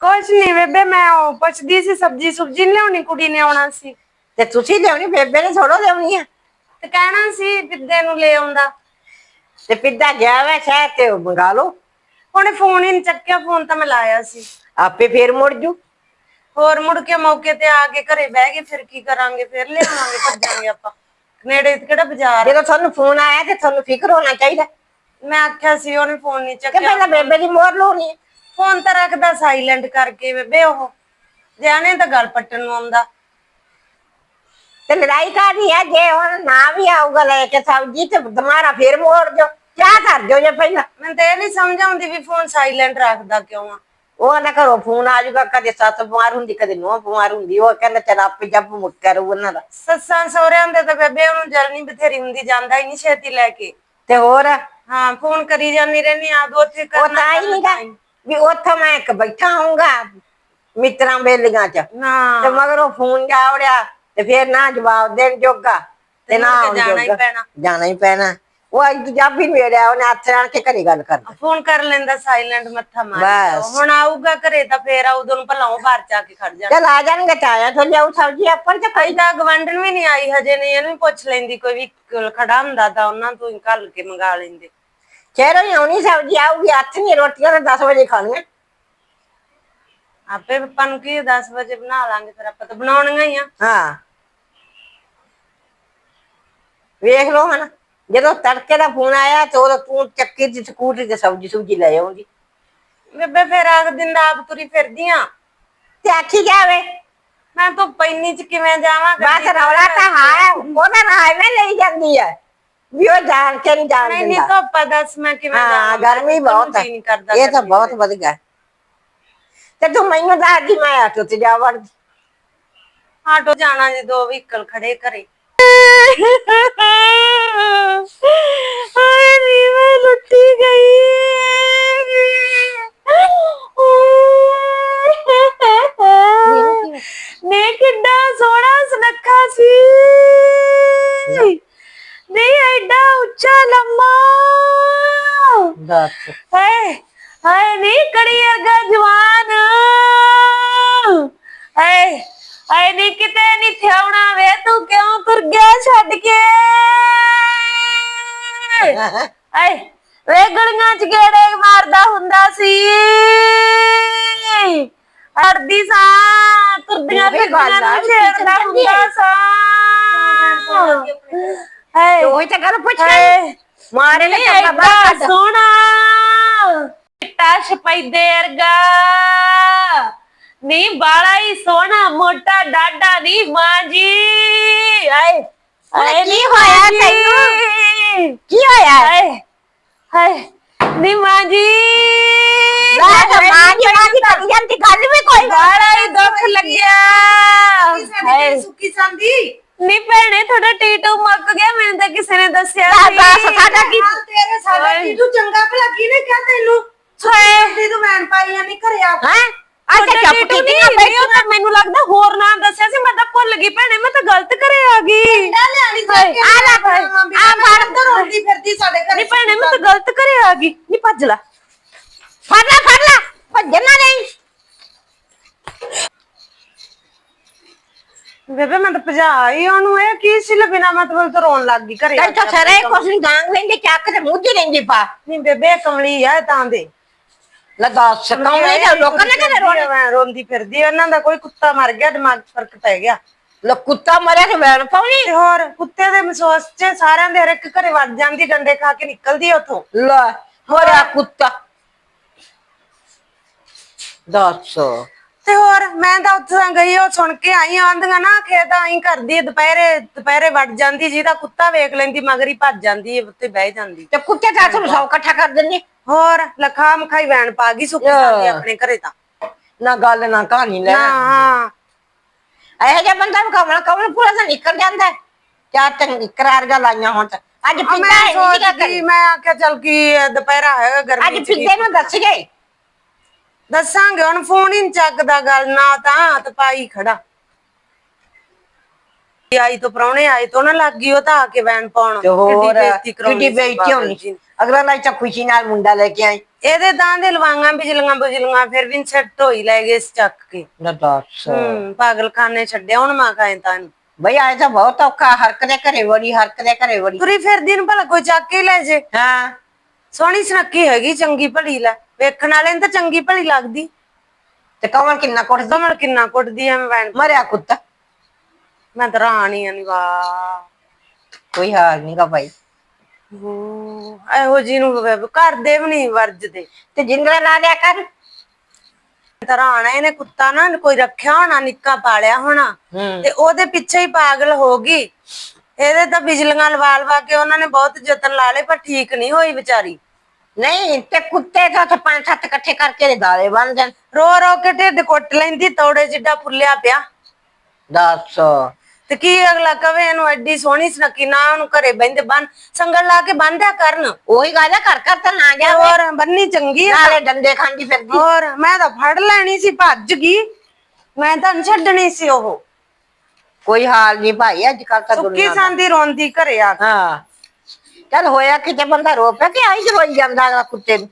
ਕੁਛ ਨਹੀਂ ਬੇਬੇ ਮੈਂ ਉਹ ਪੁੱਛਦੀ ਸੀ ਸਬਜੀ ਸੁਬਜੀ ਨੀ ਲਿਆਉਣੀ ਕੁੜੀ ਨੇ ਆਉਣਾ ਸੀ। ਤੇ ਤੁਸੀਂ ਲਿਆਉਣੀ ਬੇਬੇ ਨੇ ਥੋੜੋ ਲਿਆਉਣੀ ਆ। ਤੇ ਕਹਿਣਾ ਸੀ ਪਿੱਦੇ ਨੂੰ ਲੈ ਆਉਂਦਾ। ਤੇ ਪਿੱਦਾ ਗਿਆ ਵਾ ਸ਼ਹਿਰ ਤੇ ਉਹ ਮੰਗਾ ਲਓ। ਉਹਨੇ ਫੋਨ ਹੀ ਨਹੀਂ ਚੱਕਿਆ ਫੋਨ ਤਾਂ ਮੈਂ ਲਾਇਆ ਸੀ। ਆਪੇ ਫੇਰ ਮੁੜ ਜੂ। ਹੋਰ ਮੁੜ ਕੇ ਮੌਕੇ ਤੇ ਆ ਕੇ ਘਰੇ ਬਹਿ ਗਏ ਫਿਰ ਕੀ ਕਰਾਂਗੇ ਫਿਰ ਲਿਆਵਾਂਗੇ ਭੱਜਾਂਗੇ ਆਪਾਂ। ਨੇੜੇ ਕਿਹੜਾ ਬਾਜ਼ਾਰ? ਆ? ਜਦੋਂ ਤੁਹਾਨੂੰ ਫੋਨ ਆਇਆ ਤੇ ਤੁਹਾਨੂੰ ਫਿਕਰ ਹੋਣਾ ਚਾਹੀਦਾ। ਕਿ ਮੈਂ ਆਖਿਆ ਸੀ ਉਹਨੇ ਫੋਨ ਨਹੀਂ ਚੱਕਿਆ। ਪਹਿਲਾਂ ਬੇਬੇ ਦੀ ਮੋਹਰ ਲਾਉਣੀ ਹੈ ਫੋਨ ਤਾਂ ਰੱਖਦਾ ਸਾਇਲੈਂਟ ਕਰਕੇ ਬੇਬੇ ਉਹ। ਜਾਣੇ ਤਾਂ ਗੱਲ ਪੱਟਣ ਨੂੰ ਆਉਂਦਾ। ਤੇ ਲੜਾਈ ਕਾਦੀ ਹੈ ਜੇ ਹੁਣ ਨਾ ਵੀ ਆਊਗਾ ਲੈ ਕੇ ਸਬਜ਼ੀ ਤੇ ਦੁਬਾਰਾ ਫੇਰ ਮੋੜ ਦਿਓ। ਚਾਹ ਕਰ ਦਿਓ ਜੇ ਪਹਿਲਾਂ। ਮੈਨੂੰ ਤਾਂ ਇਹ ਨਹੀਂ ਸਮਝ ਆਉਂਦੀ ਵੀ ਫੋਨ ਸਾਇਲੈਂਟ ਰੱਖਦਾ ਕਿਉਂ ਆ। ਉਹ ਨਾ ਘਰੋਂ ਫੋਨ ਆ ਜਾਊਗਾ ਕਦੇ ਸੱਸ ਬਿਮਾਰ ਹੁੰਦੀ ਕਦੇ ਨੂੰਹ ਬਿਮਾਰ ਹੁੰਦੀ ਉਹ ਕਹਿੰਦਾ ਚੱਲ ਆਪੇ ਜੱਬ ਮੁੱਕ ਕਰੂ ਉਹਨਾਂ ਦਾ। ਸੱਸਾਂ ਸਹੁਰਿਆਂ ਦੇ ਤਾਂ ਬੇਬੇ ਉਹਨੂੰ ਜਲਨੀ ਬਥੇਰੀ ਹੁੰਦੀ ਜਾਂਦਾ ਹੀ ਨਹੀਂ ਛੇਤੀ ਲੈ ਕੇ। ਤੇ ਹੋਰ? ਹਾਂ ਫੋਨ ਕਰੀ ਜਾਂਦੀ ਰਹਿੰਦੀ ਆ ਦੋ ਉੱਥੇ ਉਹ ਕਰਨਾ ਤਾਂ ਹੀ ਨਹੀਂਗਾ ਵੀ ਉੱਥੋਂ ਮੈਂ ਇੱਕ ਬੈਠਾ ਹੋਊਗਾ ਮਿੱਤਰਾਂ ਬੇਲੀਆਂ ਚ। ਨਾ। ਤੇ ਮਗਰ ਉਹ ਫੋਨ ਜਾਵੜਿਆ ਤੇ ਫੇਰ ਨਾ ਜਵਾਬ ਦੇਣ ਜੋਗਾ ਤੇ ਨਾ ਮੁੜ ਕੇ ਆਉਣ ਜਾਣਾ ਹੀ ਜੋਗਾ। ਪੈਣਾ। ਜਾਣਾ ਹੀ ਪੈਣਾ। ਉਹ ਅੱਜ ਜਾਬੀ ਮੇੜਿਆ ਉਹਨੇ ਹੱਥ ਨਾਲ ਕੇ ਘਰੇ ਗੱਲ ਕਰਨਾ ਫੋਨ ਕਰ ਲੈਂਦਾ ਸਾਇਲੈਂਟ ਮੱਥਾ ਮਾਰ ਬਸ। ਹੁਣ ਆਊਗਾ ਘਰੇ ਤਾਂ ਫੇਰ ਆ ਉਦੋਂ ਨੂੰ ਭਲਾ ਉਹ ਬਾਹਰ ਜਾ ਕੇ ਖੜ ਜਾ ਚੱਲ ਆ ਜਾਣਗੇ ਤੋਂ ਲਿਆਉ ਸਬਜ਼ੀ ਆਪਾਂ ਤੇ ਅਜੇ ਤਾਂ ਗਵੰਡਨ ਵੀ ਨਹੀਂ ਆਈ ਹਜੇ ਨਹੀਂ ਇਹਨੂੰ ਵੀ ਪੁੱਛ ਲੈਂਦੀ ਕੋਈ ਵੀ ਖੜਾ ਹੁੰਦਾ ਤਾਂ ਉਹਨਾਂ ਤੋਂ ਹੀ ਘੱਲ ਕੇ ਮੰਗਾ ਲੈਂਦੇ। ਚਿਹਰੋਂ ਹੀ ਆਉਣੀ ਸਬਜ਼ੀ ਆਊਗੀ ਹੱਥ ਨਹੀਂ ਰੋਟੀਆਂ ਤਾਂ 10 ਵਜੇ ਖਾਣੀਆਂ। ਆਪੇ ਪਪਾ ਨੂੰ ਕੀ 10 ਵਜੇ ਬਣਾ ਲਾਂਗੇ ਫਿਰ ਆਪਾਂ ਤਾਂ ਬਣਾਉਣੀਆਂ ਹੀ ਆ। ਹਾਂ। ਵੇਖ ਲਓ ਹਨਾ ਜਦੋਂ ਤੜਕੇ ਦਾ ਫੋਨ ਆਇਆ ਤੇ ਉਦੋਂ ਤੂੰ ਚੱਕੀ ਦੀ ਸਕੂਟਰੀ ਤੇ ਸਬਜ਼ੀ ਸੁਬਜੀ ਲੈ ਆਉਂਦੀ ਬੇਬੇ ਫਿਰ ਆਖ ਦਿਨ ਦਾ ਆਪ ਤੁਰੀ ਫਿਰਦੀ ਆ। ਤੇ ਆਖੀ ਜਾਵੇ ਮੈਂ ਤਾਂ ਪੈਨੀ ਚ ਕਿਵੇਂ ਜਾਵਾਂ ਬਸ ਰੌਲਾ ਤਾਂ ਹੈ ਉਹਦਾ ਨਾ ਐਵੇਂ ਲਈ ਜਾਂਦੀ ਹੈ। ਵੀ ਉਹ ਜਾਣ ਕੇ ਨਹੀਂ ਜਾਣ ਨਹੀਂ ਨਹੀਂ ਦਿੰਦਾ। ਧੁੱਪ ਆ, ਦੱਸ ਮੈਂ ਕਿਵੇਂ ਹਾਂ ਜਾਵਾਂ? ਗਰਮੀ ਬਹੁਤ ਹੈ ਜੀ ਨਹੀਂ ਕਰਦਾ ਇਹ ਤਾਂ ਗਰਮੀ ਬਹੁਤ ਵਧੀਆ। ਹੈ। ਤੇ ਤੂੰ ਮੈਨੂੰ ਦੱਸਦੀ ਮੈਂ ਆਟੋ ਤੇ ਜਾ ਵੜਦੀ। ਆਟੋ ਜਾਣਾ ਜੀ ਦੋ ਵਹੀਕਲ ਖੜੇ ਘਰੇ ਹਾਏ ਹਾਏ ਨੀ ਕਿਤੇ ਨਹੀਂ ਥਿਆਉਣਾ ਵੇ ਤੂੰ ਕਿਉਂ ਤੁਰ ਗਿਆ ਛੱਡ ਕੇ? ਹਾਏ ਵੇ ਗਲੀਆਂ ਚ ਗੇੜੇ ਮਾਰਦਾ ਹੁੰਦਾ ਸੀ। ਅੜਦੀ ਸਾਂ ਤੁਰਦੀਆਂ ਫਿਰਦੀਆਂ ਨੂੰ ਛੇੜਦਾ ਹੁੰਦਾ ਸਾਂ। ਹਾਏ ਉਹੀ ਤਾਂ ਗੱਲ ਪੁੱਛ ਮਾਰੇ ਨਹੀਂ ਨੇ ਬਾਹਰ ਕੱਢ। ਸੋਹਣਾ ਚਿੱਟਾ ਛਪੈਦੇ ਵਰਗਾ। ਨਹੀਂ ਬਾਲਾ ਹੀ ਸੋਹਣਾ ਮੋਟਾ ਡਾਡਾ ਨਹੀਂ ਮਾਂ ਜੀ ਆਏ ਉਹਨੇ ਕੀ ਨੀ ਹੋਇਆ। ਤੈਨੂੰ? ਕੀ ਹੋਇਆ? ਹਾਏ ਹਾਏ ਨੀ ਮਾਂ ਜੀ ਲੈ ਤਾਂ ਮਾਂ ਜੀ ਮਾਂ ਜੀ ਕਰੀ ਜਾਂਦੀ ਗੱਲ ਵੀ ਕੋਈ ਬਾਲਾ ਹੀ ਦੁੱਖ ਲੱਗਿਆ। ਹਾਏ ਸੁੱਕੀ ਸੰਦੀ। ਨੀ ਭੈਣੇ ਤੁਹਾਡਾ ਟੀਟੂ ਮੁੱਕ ਗਿਆ ਮੈਨੂੰ ਤਾਂ ਕਿਸੇ ਨੇ ਦੱਸਿਆ ਸੀ ਸਾਡਾ ਕੀ ਤੇਰੇ ਸਾਡਾ ਤੂੰ ਚੰਗਾ ਭਲਾ ਕਿਹਨੇ ਕਿਹਾ ਤੈਨੂੰ? ਹਾਏ। ਤੂੰ ਵੈਨ ਪਾਈ ਆ ਨਹੀਂ ਘਰੇ ਆ ਹੈ? ਚੱਪ ਕੀਤੀ ਨਾ ਮੈਨੂੰ ਲੱਗਦਾ ਹੋਰ ਨਾਮ ਦੱਸਿਆ ਸੀ ਮੈਂ ਤਾਂ ਭੁੱਲ ਗਈ ਭੈਣੇ ਮੈਂ ਤਾਂ ਗਲਤ ਕਰੇ ਆ ਗਈ। ਲੈ ਲਿਆਣੀ ਜਾ ਹਾਏ, ਕੇ ਆ ਲੈ ਭਾਈ, ਆ ਫੜ। ਅੰਦਰ ਰੋਂਦੀ ਫਿਰਦੀ ਸਾਡੇ ਘਰੇ ਨਹੀਂ ਭੈਣੇ ਮੈਂ ਤਾਂ ਗਲਤ ਕਰੇ ਆ ਗਈ। ਨਹੀਂ ਭੱਜ ਲੈ। ਫੜ ਲੈ ਫੜ ਲੈ ਭੱਜਣਾ ਨਹੀਂ ਬੇਬੇ ਮੈਂ ਤਾਂ ਭਜਾਈ ਉਹਨੂੰ ਇਹ ਕੀ ਸੀ ਬਿਨਾ ਮਤਲਬ ਤੋਂ ਰੋਣ ਲੱਗ ਗਈ ਘਰੇ ਤਾਂ ਸਰੇ ਕੁਛ ਨਹੀਂ ਗਾਂਗ ਲੈਂਦੀ ਚੱਕ ਤੇ ਮੂੰਹ 'ਚ ਰਹਿੰਦੀ ਪਾ। ਨਹੀਂ ਬੇਬੇ ਕਮਲੀ ਆ ਇਹ ਤਾਂ ਦੇ। ਲੈ ਦੱਸ ਕੌਣੇ ਦਾ ਲੋਕਾਂ ਨੇ ਕਦੇ ਰੋਣੇ ਮੈਂ ਰੋਂਦੀ ਫਿਰਦੀ ਉਹਨਾਂ ਦਾ ਕੋਈ ਕੁੱਤਾ ਮਰ ਗਿਆ ਦਿਮਾਗ 'ਚ ਫ਼ਰਕ ਪੈ ਗਿਆ। ਲੈ ਕੁੱਤਾ ਮਰਿਆ ਤੇ ਵੈਣ ਪਾਉਣੀ ਤੇ ਹੋਰ ਕੁੱਤੇ ਦੇ ਮਸੋਸ 'ਚ ਸਾਰਿਆਂ ਦੇ ਹਰ ਇੱਕ ਘਰੇ ਵੱਜ ਜਾਂਦੀ ਡੰਡੇ ਖਾ ਕੇ ਨਿਕਲਦੀ ਉਥੋਂ। ਲੈ ਹੋਰਿਆ ਕੁੱਤਾ। ਦੱਸ। ਤੇ ਹੋਰ ਮੈਂ ਤਾਂ ਉੱਥੇ ਤਾਂ ਗਈ ਉਹ ਸੁਣ ਕੇ ਆਈ ਆਂਦੀਆਂ ਨਾ ਖੇਤ ਆਈ ਕਰਦੀ ਦੁਪਹਿਰੇ ਦੁਪਹਿਰੇ ਵੱਡ ਜਾਂਦੀ ਜਿਹਦਾ ਕੁੱਤਾ ਵੇਖ ਲੈਂਦੀ ਮਗਰ ਭੱਜ ਜਾਂਦੀ ਹੈ ਉੱਤੇ ਬਹਿ ਜਾਂਦੀ। ਤੇ ਕੁੱਤੇ ਤਾਂ ਤੁਹਾਨੂੰ ਸੌ ਇਕੱਠਾ ਕਰ ਦਿੰਦੇ। ਹੋਰ ਲਖਾ ਮਖਾਈ ਵੈਣ ਪਾ ਗਈ ਸੁੱਕੀ ਆਪਣੇ ਘਰੇ ਤਾਂ। ਨਾ ਗੱਲ ਨਾ ਕਹਾਣੀ ਲੈ। ਨਾ ਹਾਂ। ਇਹੋ ਜਿਹਾ ਬੰਦਾ ਕਮਲ ਕਮਲ ਪੂਰਾ ਤਾਂ ਨਿਕਲ ਜਾਂਦਾ ਹੈ। ਚਾਰ ਚੰਗੀ ਕਰਾਰ ਗਾ ਲਾਈਆਂ ਹੁਣ ਤਾਂ। ਅੱਜ ਆ ਪਿੱਛੇ ਮੈਂ ਨਹੀਂ ਸੀਗਾ ਸੋਚਦੀ ਕਰੀ ਮੈਂ ਆਖਿਆ ਚੱਲ ਕੀ ਹੈ, ਦੁਪਹਿਰਾ ਹੈਗਾ ਗਰਮੀ ਅੱਜ ਚ ਕੀ ਨੂੰ ਦੱਸ ਗਏ। ਦੱਸਾਂਗੇ ਹੁਣ ਫੋਨ ਹੀ ਨੀ ਚੱਕਦਾ ਗੱਲ ਨਾ ਤਾਂ ਹੱਥ ਪਾਈ ਖੜਾ। ਆਈ ਤੋਂ ਪ੍ਰਾਹੁਣੇ ਆਏ ਤੋਂ ਨਾ ਲੱਗ ਗਈ ਉਹ ਤਾਂ ਆ ਕੇ ਵੈਨ ਪਾਉਣ। ਤੇ ਹੋਰ ਬੇਇੱਜ਼ਤੀ ਕਰਾਉਣੀ ਕਿੱਡੀ ਸੀ ਬੇਇੱਜ਼ਤੀ ਬਾਬਾ ਹੋਣੀ। ਅਗਲਾ ਨਾਲ ਤਾਂ ਖੁਸ਼ੀ ਨਾਲ ਮੁੰਡਾ ਲੈ ਕੇ ਆਈ। ਇਹਦੇ ਤਾਂ ਦੇ ਲਵਾਂਗਾ ਬਿਜਲੀਆਂ ਬੁਜਲੀਆਂ ਫਿਰ ਵੀ ਛੱਟ ਹੋਈ ਲੈ ਗਏ ਇਸ ਚੱਕ ਕੇ। ਨਾ ਦੱਸ। ਹੂੰ ਪਾਗਲਖਾਨੇ ਛੱਡਿਆ ਹੁਣ ਮਾਂ ਕਾਇ ਤਾਂ। ਬਈ ਆਏ ਤਾਂ ਬਹੁਤ ਔਖਾ ਹਰਕ ਦੇ ਘਰੇ ਵੜੀ ਹਰਕ ਦੇ ਘਰੇ ਵੜੀ। ਤੁਰੀ ਫਿਰਦੀ ਨੂੰ ਭਲਾ ਕੋਈ ਚੱਕ ਕੇ ਲੈ ਜੇ। ਹਾਂ। ਸੋਹਣੀ ਸੁਨੱਖੀ ਹੈਗੀ ਚੰਗੀ ਭਲੀ ਲੈ। ਵੇਖਣ ਵਾਲੇ ਨੂੰ ਤਾਂ ਚੰਗੀ ਭਲੀ ਲੱਗਦੀ। ਤੇ ਕਮਲ ਕਿੰਨਾ ਕੁੱਟਦਾ? ਕਮਲ ਕਿੰਨਾ ਕੁੱਟਦੀ ਐ ਮੈਂ ਮਰਿਆ ਕੁੱਤਾ। ਮੈਂ ਤਾਂ ਰਾਣੀ ਆ ਨੀ ਵਾਹ ਕੋਈ ਹਾਲ ਨਹੀਂਗਾ ਭਾਈ। ਹੂੰ, ਇਹੋ ਜੀ ਨੂੰ ਵ- ਘਰ ਦੇ ਵੀ ਨਹੀਂ ਵਰਜਦੇ। ਤੇ ਜਿੰਦਰਾ ਲਾ ਦਿਆ ਕਰ। ਤਰਾਣਾ ਇਹਨੇ ਕੁੱਤਾ ਨਾ ਕੋਈ ਰੱਖਿਆ ਹੋਣਾ ਨਿੱਕਾ ਪਾਲਿਆ ਹੋਣਾ। ਤੇ ਉਹਦੇ ਪਿੱਛੇ ਹੀ ਪਾਗਲ ਹੋ ਗਈ। ਇਹਦੇ ਤਾਂ ਬਿਜਲੀਆਂ ਲਵਾ ਲਵਾ ਕੇ ਉਹਨਾਂ ਨੇ ਬਹੁਤ ਯਤਨ ਲਾ ਲਏ ਪਰ ਠੀਕ ਨਹੀਂ ਹੋਈ ਵਿਚਾਰੀ। ਨਹੀਂ ਤੇ ਕੁੱਤੇ ਦਾ ਤਾਂ ਪੰਜ ਸੱਤ ਇਕੱਠੇ ਕਰਕੇ ਗਾਲੇ ਬਣ ਜਾਣ ਰੋ ਰੋ ਕੇ ਢਿੱਡ ਕੁੱਟ ਲੈਂਦੀ ਤੋੜੇ ਜਿੱਡਾ ਫੁੱਲਿਆ ਪਿਆ। ਦੱਸ। ਤੇ ਕੀ ਅਗਲਾ ਕਵੇ ਇਹਨੂੰ ਐਡੀ ਸੋਹਣੀ ਸੁਨੱਖੀ ਨਾ ਉਹਨੂੰ ਘਰੇ ਬੈੰਦੇ ਬੰਨ ਸੰਗਲ ਲਾ ਕੇ ਬੰਨਿਆ ਕਰਨ। ਉਹੀ ਗੱਲ ਹੈ ਘਰ ਘਰ ਤਾਂ ਨਾ ਤੇ ਜਾਵੇ। ਹੋਰ ਬੰਨੀ ਚੰਗੀ ਆ। ਨਾਲੇ ਡੰਡੇ ਖਾਂਦੀ ਫਿਰਦੀ। ਹੋਰ ਮੈਂ ਤਾਂ ਫੜ ਲੈਣੀ ਸੀ ਭੱਜ ਗਈ। ਮੈਂ ਤਾਂ ਨੀ ਛੱਡਣੀ ਸੀ ਉਹ। ਕੋਈ ਹਾਲ ਨਹੀਂ ਭਾਈ ਅੱਜ ਕੱਲ ਤਾਂ ਸੁੱਕੀ ਦੁਨੀਆ ਦਾ। ਸਾਂਦੀ ਰੋਂਦੀ ਘਰੇ ਆ ਕੇ। ਹਾਂ। ਚੱਲ ਹੋਇਆ ਕਿਤੇ ਬੰਦਾ ਰੋ ਪਿਆ ਕਿ ਆਈ ਰੋਈ ਜਾਂਦਾ ਅਗਲਾ ਕੁੱਤੇ ਨੂੰ।